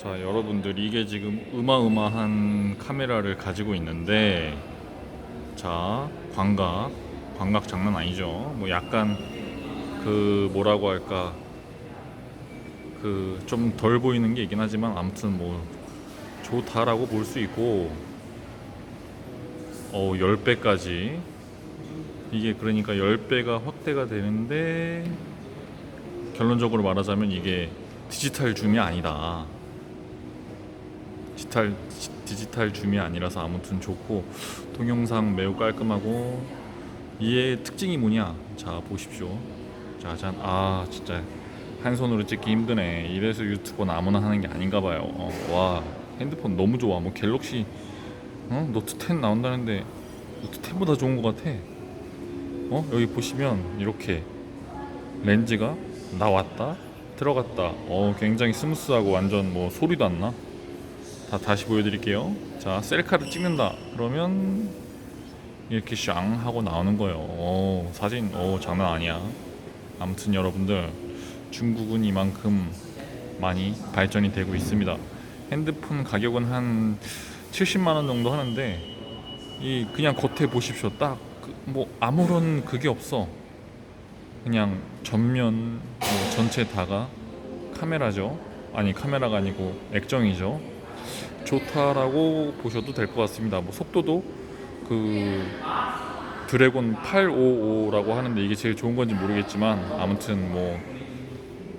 자 여러분들 이게 지금 어마어마한 카메라를 가지고 있는데 자 광각 광각 장난 아니죠? 뭐 약간 그 뭐라고 할까? 그 좀 덜 보이는 게 있긴 하지만 아무튼 뭐 좋다라고 볼 수 있고 어 10배까지. 이게 그러니까 10배가 확대가 되는데 결론적으로 말하자면 이게 디지털 줌이 아니다. 디지털 디지털 줌이 아니라서 아무튼 좋고 동영상 매우 깔끔하고 이의 특징이 뭐냐? 자 보십시오. 자, 짠. 아 진짜 한 손으로 찍기 힘드네. 이래서 유튜버는 아무나 하는 게 아닌가 봐요. 어, 와 핸드폰 너무 좋아. 뭐 갤럭시 어? 노트 10 나온다는데 노트 10보다 좋은 것 같아. 어? 여기 보시면 이렇게 렌즈가 나왔다 들어갔다 어 굉장히 스무스하고 완전 뭐 소리도 안 나. 다 다시 보여드릴게요. 자 셀카를 찍는다. 그러면 이렇게 샹 하고 나오는 거예요. 어, 사진 어 장난 아니야. 아무튼 여러분들 중국은 이만큼 많이 발전이 되고 있습니다. 핸드폰 가격은 한 70만 원 정도 하는데 이 그냥 겉에 보십시오. 딱 뭐 아무런 그게 없어. 그냥 전면 뭐 전체 다가 카메라죠. 아니 카메라가 아니고 액정이죠. 좋다라고 보셔도 될 것 같습니다. 뭐 속도도 그 드래곤 855라고 하는데 이게 제일 좋은 건지 모르겠지만 아무튼 뭐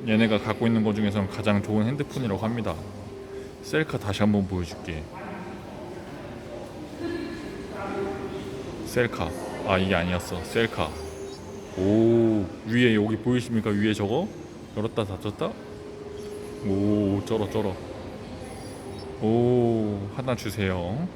얘네가 갖고 있는 것 중에서는 가장 좋은 핸드폰이라고 합니다. 셀카 다시 한번 보여줄게. 셀카. 아 이게 아니었어. 셀카. 오 위에 여기 보이십니까? 위에 저거 열었다 닫혔다. 오 쩔어 쩔어. 오 하나 주세요.